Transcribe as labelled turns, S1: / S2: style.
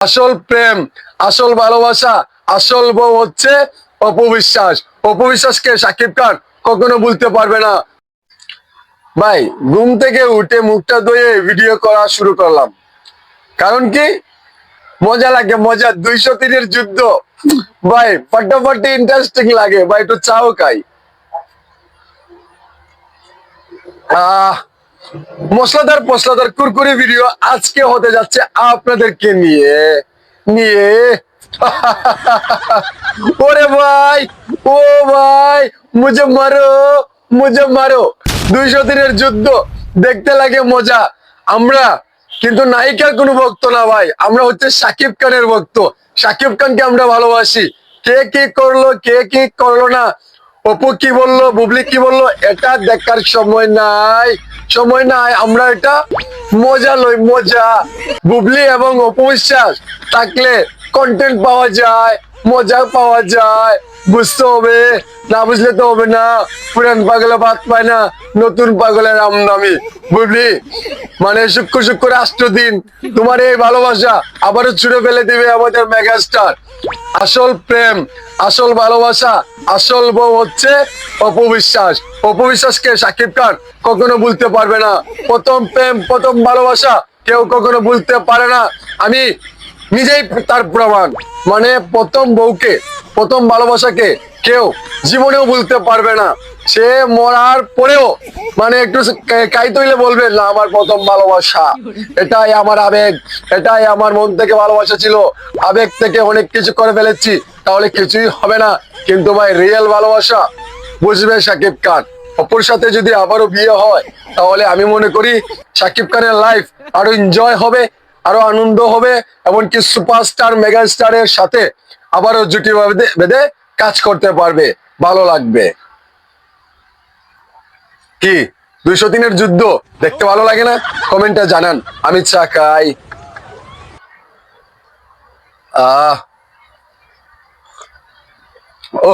S1: আসল প্রেম, আসল ভালোবাসা, আসল বউ হচ্ছে অপবিশ্বাস অপবিশ্বাসকে সাকিব খান কখনো বলতে পারবে না। ভাই, ঘুম থেকে উঠে মুখটা ধুয়ে ভিডিও করা শুরু করলাম। কারণ কি? মজা লাগে, মজা। দুইশো তিনের যুদ্ধ। ভাই, ফাটাফাটি ইন্টারেস্টিং লাগে। ভাই, একটু চাও খাই। আহ মশলাদার মশলাদার কুরকুরি ভিডিও আজকে হতে যাচ্ছে আপনাদেরকে নিয়ে নিয়ে। ওরে ভাই, ও ভাই মুঝে মারো মুঝে মারো। দুইশো দিনের যুদ্ধ, দেখতে লাগে মজা। আমরা কিন্তু নায়িকার কোনো ভক্ত না ভাই, আমরা হচ্ছে সাকিব খানের ভক্ত। সাকিব খানকে আমরা ভালোবাসি। কে কি করল, কে কি করল না? অপু কি বলল, বুবলি কি বলল, এটা দেখার সময় নাই। সময় নাই আমরা এটা মজা লই মজা। বুবলি এবং অপবিশ্বাস থাকলে কন্টেন্ট পাওয়া যায়। মজা পাওয়া যায়, বুঝতে হবে। না বুঝলে তো হবে না। পুরান পাগলে ভাত পায় না, নতুন পাগলের আমদামি বুঝলি? মানে শুক্র শুক্র রাষ্ট্র দিন তোমার এই ভালোবাসা আবারও ছুড়ে ফেলে দিবে আমাদের মেগাস্টার। আসল প্রেম, আসল ভালোবাসা, আসল বউ হচ্ছে অপবিশ্বাস অপবিশ্বাসকে সাকিব খান কখনো ভুলতে পারবে না। প্রথম প্রেম, প্রথম ভালোবাসা কেউ কখনো ভুলতে পারে না। আমি নিজেই তার প্রমাণ। মানে প্রথম বউকে, প্রথম ভালোবাসাকে কেউ জীবনেও ভুলতে পারবে না। সে মরার পরেও মানে একটু কাই তৈলে বলবে, না, আমার প্রথম ভালোবাসা। এটাই আমার আবেগ, এটাই আমার মন থেকে ভালোবাসা ছিল। আবেগ থেকে অনেক কিছু করে ফেলেছি, তাহলে কিছুই হবে না। কিন্তু ভাই রিয়েল ভালোবাসা বুঝবে সাকিব খান। অপর সাথে যদি আবারও বিয়ে হয়, তাহলে আমি মনে করি সাকিব খানের লাইফ আরও এনজয় হবে। আরও আনন্দ হবে এমনকি সুপারস্টার মেগাস্টারের সাথে আবারও জুটি বেঁধে কাজ করতে পারবে ভালো লাগবে কি দুইশো দিনের যুদ্ধ দেখতে ভালো লাগে না কমেন্টে জানান আমি চা খাই আহ ও